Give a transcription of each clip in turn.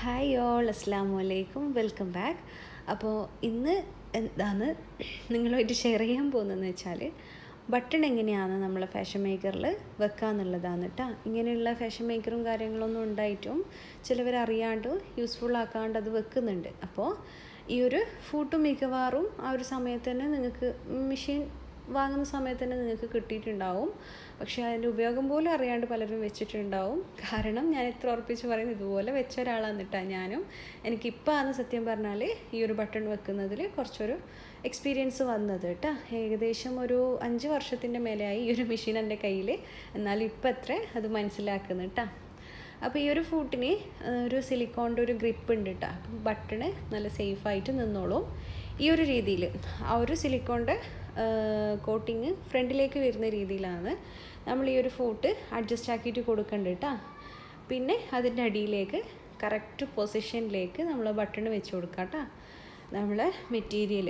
Hi all അസ്സാം വലൈക്കും welcome back അപ്പോൾ ഇന്ന് എന്താണ് നിങ്ങളുമായിട്ട് ഷെയർ ചെയ്യാൻ പോകുന്നതെന്ന് വെച്ചാൽ ബട്ടൺ എങ്ങനെയാണ് നമ്മൾ ഫാഷൻ മേക്കറിൽ വെക്കുക എന്നുള്ളതാണ് കേട്ടോ ഇങ്ങനെയുള്ള ഫാഷൻ മേക്കറും കാര്യങ്ങളൊന്നും ഉണ്ടായിട്ടും ചിലവർ അറിയാണ്ട് യൂസ്ഫുൾ ആക്കാണ്ട് അത് വെക്കുന്നുണ്ട്. അപ്പോൾ ഈ ഒരു ഫൂട്ട് മിക്കവാറും ആ ഒരു സമയത്ത് തന്നെ നിങ്ങൾക്ക് മെഷീൻ വാങ്ങുന്ന സമയത്ത് തന്നെ നിങ്ങൾക്ക് കിട്ടിയിട്ടുണ്ടാവും. പക്ഷേ അതിന്റെ ഉപയോഗം പോലും അറിയാണ്ട് പലരും വെച്ചിട്ടുണ്ടാവും. കാരണം ഞാൻ എത്ര ഉറപ്പിച്ച് പറയുന്നത് ഇതുപോലെ വെച്ച ഒരാളാണ് കേട്ടോ ഞാനും. എനിക്കിപ്പോൾ ആണ് സത്യം പറഞ്ഞാൽ ഈ ഒരു ബട്ടൺ വെക്കുന്നതിൽ കുറച്ചൊരു എക്സ്പീരിയൻസ് വന്നത് കേട്ടോ. ഏകദേശം ഒരു അഞ്ച് വർഷത്തിന്റെ മേലെയായി ഈ ഒരു മെഷീൻ എന്റെ കയ്യിൽ എന്നാലും ഇപ്പം അത്ര അത് മനസ്സിലാക്കുന്നു കേട്ടോ. അപ്പോൾ ഈ ഒരു ഫൂട്ടിന് ഒരു സിലിക്കോണിന്റെ ഒരു ഗ്രിപ്പ് ഉണ്ട് കേട്ടോ. ബട്ടണ് നല്ല സേഫായിട്ട് നിന്നോളും. ഈ ഒരു രീതിയിൽ ആ ഒരു സിലിക്കോണിന്റെ കോട്ടിങ് ഫ്രണ്ടിലേക്ക് വരുന്ന രീതിയിലാണ്. നമ്മൾ ഈ ഒരു ഫോട്ട് അഡ്ജസ്റ്റ് ആക്കിയിട്ട് കൊടുക്കേണ്ടത് കേട്ടോ പിന്നെ അതിന്റെ അടിയിലേക്ക് കറക്റ്റ് പൊസിഷനിലേക്ക് നമ്മൾ ബട്ടൺ വെച്ച് കൊടുക്കാം കേട്ടോ നമ്മൾ മെറ്റീരിയൽ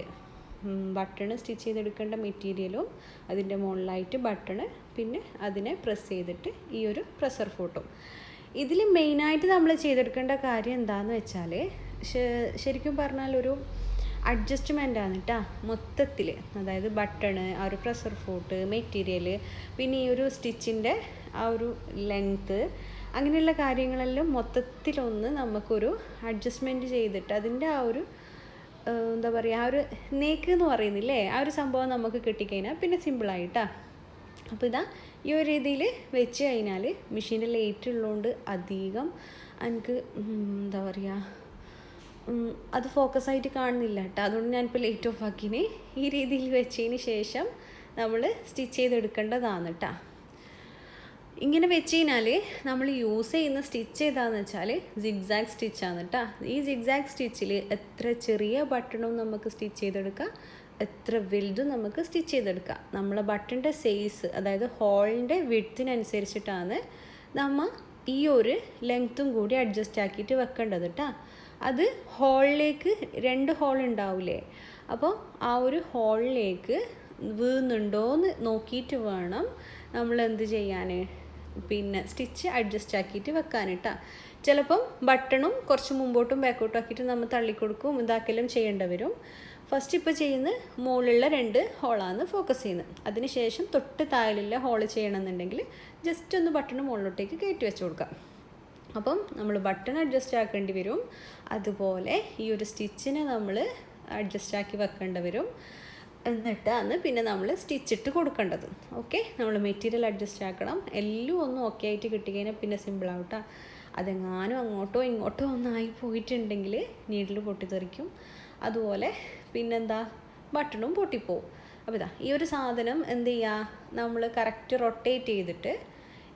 ബട്ടൺ സ്റ്റിച്ച് ചെയ്തെടുക്കേണ്ട മെറ്റീരിയലും അതിന്റെ മുകളിലായിട്ട് ബട്ടൺ പിന്നെ അതിനെ പ്രസ് ചെയ്തിട്ട് ഈ ഒരു പ്രഷർ ഫോട്ടോ ഇതിൽ മെയിനായിട്ട് നമ്മൾ ചെയ്തെടുക്കേണ്ട കാര്യം എന്താണെന്ന് വെച്ചാൽ ശരിക്കും പറഞ്ഞാൽ ഒരു അഡ്ജസ്റ്റ്മെന്റ് ആണ് കേട്ടോ മൊത്തത്തിൽ അതായത് ബട്ടണ് ആ ഒരു പ്രഷർ ഫോട്ട് മെറ്റീരിയൽ പിന്നെ ഈ ഒരു സ്റ്റിച്ചിന്റെ ആ ഒരു ലെങ്ത്ത് അങ്ങനെയുള്ള കാര്യങ്ങളെല്ലാം മൊത്തത്തിലൊന്ന് നമുക്കൊരു അഡ്ജസ്റ്റ്മെന്റ് ചെയ്തിട്ട് അതിന്റെ ആ ഒരു എന്താ പറയുക ആ ഒരു നേക്ക് എന്ന് പറയുന്നില്ലേ? ആ ഒരു സംഭവം നമുക്ക് കിട്ടിക്കഴിഞ്ഞാൽ പിന്നെ സിമ്പിളായിട്ടാ അപ്പോൾ ഇതാ ഈ ഒരു രീതിയിൽ വെച്ച് കഴിഞ്ഞാൽ മെഷീന്റെ ലേറ്റ് ഉള്ളതുകൊണ്ട് അധികം എനിക്ക് എന്താ പറയുക അത് ഫോക്കസ് ആയിട്ട് കാണുന്നില്ല കേട്ടോ അതുകൊണ്ട് ഞാനിപ്പോൾ ലേറ്റ് ഓഫ് ആക്കിന്. ഈ രീതിയിൽ വെച്ചതിന് ശേഷം നമ്മൾ സ്റ്റിച്ച് ചെയ്തെടുക്കേണ്ടതാണ് കേട്ടോ ഇങ്ങനെ വെച്ച് കഴിഞ്ഞാൽ നമ്മൾ യൂസ് ചെയ്യുന്ന സ്റ്റിച്ച് ഏതാന്ന് വെച്ചാൽ സിഗ്സാഗ് സ്റ്റിച്ചാണ് കേട്ടോ ഈ സിഗ്സാഗ് സ്റ്റിച്ചിൽ എത്ര ചെറിയ ബട്ടണും നമുക്ക് സ്റ്റിച്ച് ചെയ്തെടുക്കാം എത്ര വലുതും നമുക്ക് സ്റ്റിച്ച് ചെയ്തെടുക്കാം. നമ്മളെ ബട്ടണിന്റെ സൈസ് അതായത് ഹോളിന്റെ വിഡ്ത്തിനനുസരിച്ചിട്ടാണ് നമ്മൾ ഈ ഒരു ലെങ്ത്തും കൂടി അഡ്ജസ്റ്റ് ആക്കിയിട്ട് വെക്കേണ്ടത് കേട്ടോ അത് ഹോളിലേക്ക് രണ്ട് ഹോൾ ഉണ്ടാവില്ലേ അപ്പോൾ ആ ഒരു ഹോളിലേക്ക് വീഴുന്നുണ്ടോ എന്ന് നോക്കിയിട്ട് വേണം നമ്മൾ എന്ത് ചെയ്യാൻ പിന്നെ സ്റ്റിച്ച് അഡ്ജസ്റ്റ് ആക്കിയിട്ട് വെക്കാൻ കേട്ടോ ചിലപ്പം ബട്ടണും കുറച്ച് മുമ്പോട്ടും ബാക്കോട്ടും ആക്കിയിട്ട് നമ്മൾ തള്ളിക്കൊടുക്കും ഇതാക്കെല്ലാം ചെയ്യേണ്ടി വരും. ഫസ്റ്റ് ഇപ്പോൾ ചെയ്യുന്ന മുകളിലുള്ള രണ്ട് ഹോളാണ് ഫോക്കസ് ചെയ്യുന്നത്. അതിനുശേഷം തൊട്ട് താഴെയുള്ള ഹോൾ ചെയ്യണമെന്നുണ്ടെങ്കിൽ ജസ്റ്റ് ഒന്ന് ബട്ടൺ മുകളിലോട്ടേക്ക് കയറ്റി വെച്ച് കൊടുക്കാം. അപ്പം നമ്മൾ ബട്ടൺ അഡ്ജസ്റ്റ് ആക്കേണ്ടി വരും. അതുപോലെ ഈ ഒരു സ്റ്റിച്ചിനെ നമ്മൾ അഡ്ജസ്റ്റ് ആക്കി വെക്കേണ്ടി വരും. എന്നിട്ടാണ് പിന്നെ നമ്മൾ സ്റ്റിച്ചിട്ട് കൊടുക്കേണ്ടത്. ഓക്കെ നമ്മൾ മെറ്റീരിയൽ അഡ്ജസ്റ്റ് ആക്കണം. എല്ലാം ഒന്നും ഓക്കെ ആയിട്ട് കിട്ടിക്കഴിഞ്ഞാൽ പിന്നെ സിമ്പിളാവട്ടോ അതെങ്ങാനും അങ്ങോട്ടോ ഇങ്ങോട്ടോ ഒന്നായി പോയിട്ടുണ്ടെങ്കിൽ നീഡിൽ പൊട്ടിത്തെറിക്കും. അതുപോലെ പിന്നെന്താ? ബട്ടണും പൊട്ടിപ്പോവും. അപ്പോൾ ഇതാ ഈ ഒരു സാധനം എന്ത് ചെയ്യുക നമ്മൾ കറക്റ്റ് റൊട്ടേറ്റ് ചെയ്തിട്ട്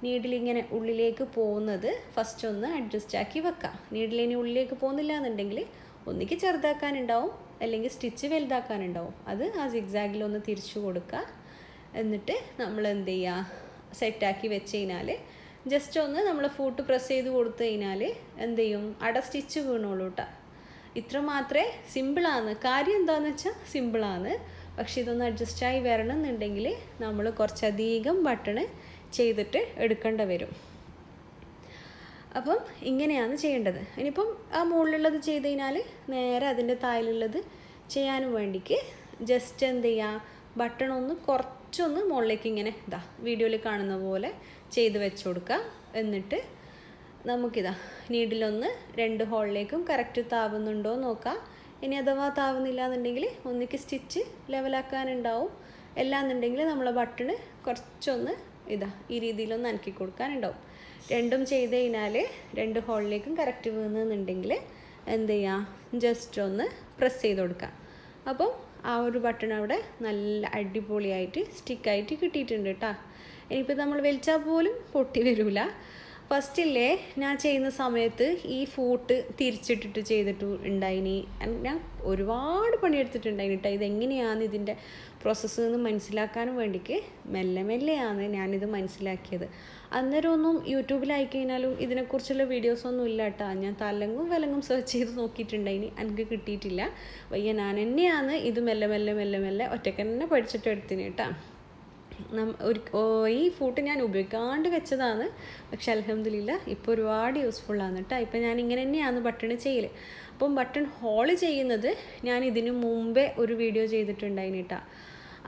നീഡിലിങ്ങനെ ഉള്ളിലേക്ക് പോകുന്നത് ഫസ്റ്റ് ഒന്ന് അഡ്ജസ്റ്റ് ആക്കി വെക്കാം. ഇനി ഉള്ളിലേക്ക് പോകുന്നില്ല എന്നുണ്ടെങ്കിൽ ഒന്നിക്ക് ചെറുതാക്കാനുണ്ടാവും അല്ലെങ്കിൽ സ്റ്റിച്ച് വലുതാക്കാനുണ്ടാവും. അത് ആ സിഗ്സാഗിൽ ഒന്ന് തിരിച്ചു കൊടുക്കുക എന്നിട്ട് നമ്മൾ എന്ത് ചെയ്യുക സെറ്റാക്കി വെച്ച് കഴിഞ്ഞാൽ ജസ്റ്റ് ഒന്ന് നമ്മൾ ഫൂട്ട് പ്രസ് ചെയ്ത് കൊടുത്തു കഴിഞ്ഞാൽ എന്ത് ചെയ്യും? അട സ്റ്റിച്ച് വീണോളൂ കേട്ടോ ഇത്ര മാത്രമേ സിമ്പിളാണ് കാര്യം എന്താണെന്ന് വെച്ചാൽ സിമ്പിളാണ് പക്ഷെ ഇതൊന്ന് അഡ്ജസ്റ്റായി വരണം എന്നുണ്ടെങ്കിൽ നമ്മൾ കുറച്ചധികം ബട്ടണ് ചെയ്തിട്ട് എടുക്കേണ്ടി വരും. അപ്പം ഇങ്ങനെയാണ് ചെയ്യേണ്ടത്. ഇനിയിപ്പം ആ മുകളിലുള്ളത് ചെയ്ത് കഴിഞ്ഞാൽ നേരെ അതിന്റെ താഴിലുള്ളത് ചെയ്യാനും വേണ്ടിക്ക് ജസ്റ്റ് എന്ത് ചെയ്യുക ബട്ടൺ ഒന്ന് കുറച്ചൊന്ന് മുകളിലേക്ക് ഇങ്ങനെ ഇതാ വീഡിയോയിൽ കാണുന്ന പോലെ ചെയ്ത് വെച്ച് കൊടുക്കുക എന്നിട്ട് നമുക്കിതാ നീഡിലൊന്ന് രണ്ട് ഹോളിലേക്കും കറക്റ്റ് താവുന്നുണ്ടോ നോക്കാം. ഇനി അഥവാ താവുന്നില്ല എന്നുണ്ടെങ്കിൽ ഒന്നിക്ക് സ്റ്റിച്ച് ലെവലാക്കാനുണ്ടാവും എന്നുണ്ടെങ്കിൽ നമ്മളെ ബട്ടണ് കുറച്ചൊന്ന് ഇതാ ഈ രീതിയിലൊന്ന് അനക്കി കൊടുക്കാനുണ്ടാവും. രണ്ടും ചെയ്ത് കഴിഞ്ഞാൽ രണ്ട് ഹോളിലേക്കും കറക്റ്റ് വീണെന്നുണ്ടെങ്കിൽ എന്ത് ചെയ്യുക ജസ്റ്റ് ഒന്ന് പ്രസ് ചെയ്ത് കൊടുക്കാം. അപ്പം ആ ഒരു ബട്ടൺ അവിടെ നല്ല അടിപൊളിയായിട്ട് സ്റ്റിക്കായിട്ട് കിട്ടിയിട്ടുണ്ട് കേട്ടോ ഇനിയിപ്പോൾ നമ്മൾ വലിച്ചാൽ പോലും പൊട്ടി വരില്ല ഫസ്റ്റില്ലേ ഞാൻ ചെയ്യുന്ന സമയത്ത് ഈ ഫൂട്ട് തിരിച്ചിട്ടിട്ട് ചെയ്തിട്ട് ഉണ്ടായിനി. ഞാൻ ഒരുപാട് പണിയെടുത്തിട്ടുണ്ടായിന് കേട്ടോ ഇതെങ്ങനെയാണ് ഇതിന്റെ പ്രോസസ്സ് എന്ന് മനസ്സിലാക്കാനും വേണ്ടിക്ക് മെല്ലെ മെല്ലെയാണ് ഞാനിത് മനസ്സിലാക്കിയത്. അന്നേരം ഒന്നും യൂട്യൂബിലായി കഴിഞ്ഞാലും ഇതിനെക്കുറിച്ചുള്ള വീഡിയോസൊന്നും ഇല്ല കേട്ടോ ഞാൻ തലങ്ങും വിലങ്ങും സെർച്ച് ചെയ്ത് നോക്കിയിട്ടുണ്ടായിനി. എനിക്ക് കിട്ടിയിട്ടില്ല. വയ്യ. ഞാൻ തന്നെയാണ് ഇത് മെല്ലെ മെല്ലെ മെല്ലെ മെല്ലെ ഒറ്റയ്ക്ക് തന്നെ പഠിച്ചിട്ട് എടുത്തിന് കേട്ടോ ഒരു ഈ ഫൂട്ട് ഞാൻ ഉപയോഗിക്കാണ്ട് വെച്ചതാണ്. പക്ഷെ അലഹമില്ല ഇപ്പോൾ ഒരുപാട് യൂസ്ഫുള്ളാണ് കേട്ടോ ഇപ്പം ഞാൻ ഇങ്ങനെ തന്നെയാണ് ബട്ടൺ ചെയ്യൽ അപ്പം ബട്ടൺ ഹോൾ ചെയ്യുന്നത് ഞാൻ ഇതിനു മുമ്പേ ഒരു വീഡിയോ ചെയ്തിട്ടുണ്ടായിന് കേട്ടോ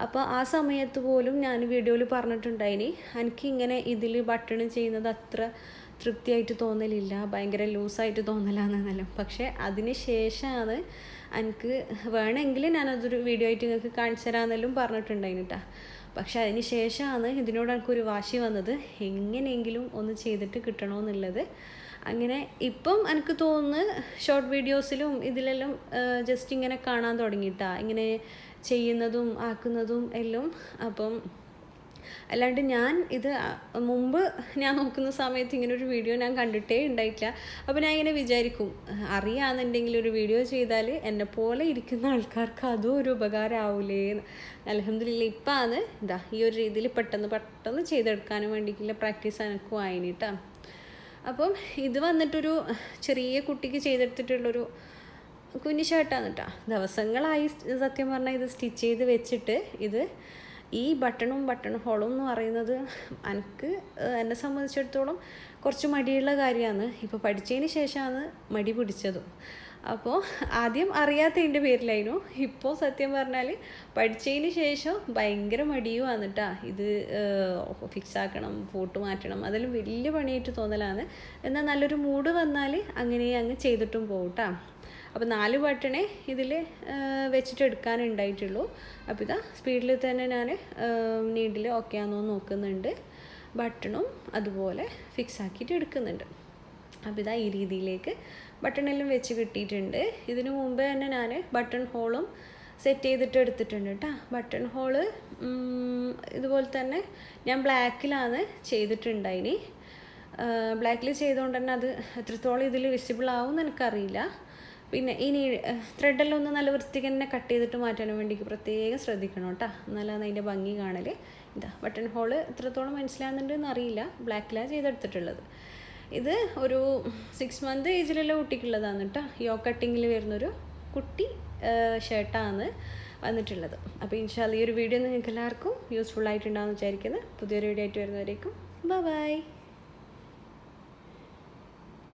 അപ്പോൾ ആ സമയത്ത് പോലും ഞാൻ വീഡിയോയിൽ പറഞ്ഞിട്ടുണ്ടായിനി എനിക്ക് ഇങ്ങനെ ഇതിൽ ബട്ടൺ ചെയ്യുന്നത് അത്ര തൃപ്തിയായിട്ട് തോന്നലില്ല ഭയങ്കര ലൂസായിട്ട് തോന്നലാണെന്നെല്ലാം പക്ഷേ അതിന് ശേഷമാണ് എനിക്ക് വേണമെങ്കിൽ ഞാനതൊരു വീഡിയോ ആയിട്ട് നിങ്ങൾക്ക് കാണിച്ചു തരാമെന്നെല്ലാം പറഞ്ഞിട്ടുണ്ടായിന് കേട്ടോ പക്ഷെ അതിന് ശേഷമാണ് ഇതിനോട് എനിക്കൊരു വാശി വന്നത്. എങ്ങനെയെങ്കിലും ഒന്ന് ചെയ്തിട്ട് കിട്ടണമെന്നുള്ളത് അങ്ങനെ ഇപ്പം എനിക്ക് തോന്നുന്നു ഷോർട്ട് വീഡിയോസിലും ഇതിലെല്ലാം ജസ്റ്റ് ഇങ്ങനെ കാണാൻ തുടങ്ങിയിട്ടാ. ഇങ്ങനെ ചെയ്യുന്നതും ആക്കുന്നതും എല്ലാം അപ്പം അല്ലാണ്ട് ഞാൻ ഇത് മുമ്പ് ഞാൻ നോക്കുന്ന സമയത്ത് ഇങ്ങനെ ഒരു വീഡിയോ ഞാൻ കണ്ടിട്ടേ ഉണ്ടായിട്ടില്ല. അപ്പോൾ ഞാൻ ഇങ്ങനെ വിചാരിക്കും അറിയാമെന്നുണ്ടെങ്കിൽ ഒരു വീഡിയോ ചെയ്താൽ എന്നെ പോലെ ഇരിക്കുന്ന ആൾക്കാർക്ക് അതും ഒരു ഉപകാരമാവൂലേ അലഹമില്ല ആണ് ഇതാ ഈ ഒരു രീതിയിൽ പെട്ടെന്ന് പെട്ടെന്ന് ചെയ്തെടുക്കാനും വേണ്ടിയിട്ടുള്ള പ്രാക്ടീസ് എനിക്ക് ആയിന് കേട്ടോ അപ്പം ഇത് വന്നിട്ടൊരു ചെറിയ കുട്ടിക്ക് ചെയ്തെടുത്തിട്ടുള്ളൊരു കുഞ്ഞു ഷർട്ടാണ് കേട്ടോ ദിവസങ്ങളായി സത്യം പറഞ്ഞാൽ ഇത് സ്റ്റിച്ച് ചെയ്ത് വെച്ചിട്ട് ഇത് ഈ ബട്ടണും ബട്ടൺ ഹോളും എന്ന് പറയുന്നത് എനിക്ക് എന്നെ സംബന്ധിച്ചിടത്തോളം കുറച്ച് മടിയുള്ള കാര്യമാണ്. ഇപ്പോൾ പഠിച്ചതിന് ശേഷമാണ് മടി പിടിച്ചതും. അപ്പോൾ ആദ്യം അറിയാത്തതിന്റെ പേരിലായിരുന്നു. ഇപ്പോൾ സത്യം പറഞ്ഞാൽ പഠിച്ചതിന് ശേഷം ഭയങ്കര മടിയും ആന്നിട്ടാ ഇത് ഫിക്സ് ആക്കണം ഫോട്ടോ മാറ്റണം അതെല്ലാം വലിയ പണിയായിട്ട് തോന്നലാണ്. എന്നാൽ നല്ലൊരു മൂഡ് വന്നാൽ അങ്ങനെ അങ്ങ് ചെയ്തിട്ടും പോകട്ടാ കേട്ടോ അപ്പോൾ നാല് ബട്ടണേ ഇതിൽ വെച്ചിട്ട് എടുക്കാനുണ്ടായിട്ടുള്ളൂ. അപ്പോൾ ഇതാ സ്പീഡിൽ തന്നെ ഞാൻ നീഡിൽ ഓക്കെ ആണോ നോക്കുന്നുണ്ട്. ബട്ടണും അതുപോലെ ഫിക്സ് ആക്കിയിട്ട് എടുക്കുന്നുണ്ട്. അപ്പോൾ ഇതാ ഈ രീതിയിലേക്ക് ബട്ടണെല്ലാം വെച്ച് കിട്ടിയിട്ടുണ്ട് ഇതിനു മുമ്പേ തന്നെ ഞാൻ ബട്ടൺ ഹോളും സെറ്റ് ചെയ്തിട്ട് എടുത്തിട്ടുണ്ട് കേട്ടോ ബട്ടൺ ഹോൾ ഇതുപോലെ തന്നെ ഞാൻ ബ്ലാക്കിലാണ് ചെയ്തിട്ടുണ്ടായിനി. ബ്ലാക്കിൽ ചെയ്തുകൊണ്ട് തന്നെ അത് എത്രത്തോളം ഇതിൽ വിസിബിൾ ആവും എന്ന് എനിക്കറിയില്ല. പിന്നെ ഇനി ത്രെഡെല്ലാം ഒന്ന് നല്ല വൃത്തിക്ക് തന്നെ കട്ട് ചെയ്തിട്ട് മാറ്റാൻ വേണ്ടി പ്രത്യേകം ശ്രദ്ധിക്കണം കേട്ടോ എന്നാലാണ് അതിന്റെ ഭംഗി കാണൽ ഇതാ ബട്ടൺ ഹോൾ എത്രത്തോളം മനസ്സിലാകുന്നുണ്ടെന്ന് അറിയില്ല. ബ്ലാക്കിലാണ് ചെയ്തെടുത്തിട്ടുള്ളത്. ഇത് ഒരു സിക്സ് മന്ത് ഏജിലുള്ള കുട്ടിക്കുള്ളതാണ് കേട്ടോ യോ കട്ടിങ്ങിൽ വരുന്നൊരു കുട്ടി ഷർട്ടാണ് വന്നിട്ടുള്ളത്. അപ്പോൾ ഇൻഷാല്ല ഈ ഒരു വീഡിയോ നിങ്ങൾക്ക് എല്ലാവർക്കും യൂസ്ഫുൾ ആയിട്ടുണ്ടാകുമെന്ന് വിചാരിക്കുന്നത് പുതിയൊരു വീഡിയോ ആയിട്ട് വരുന്നവരേക്കും ബൈ ബൈ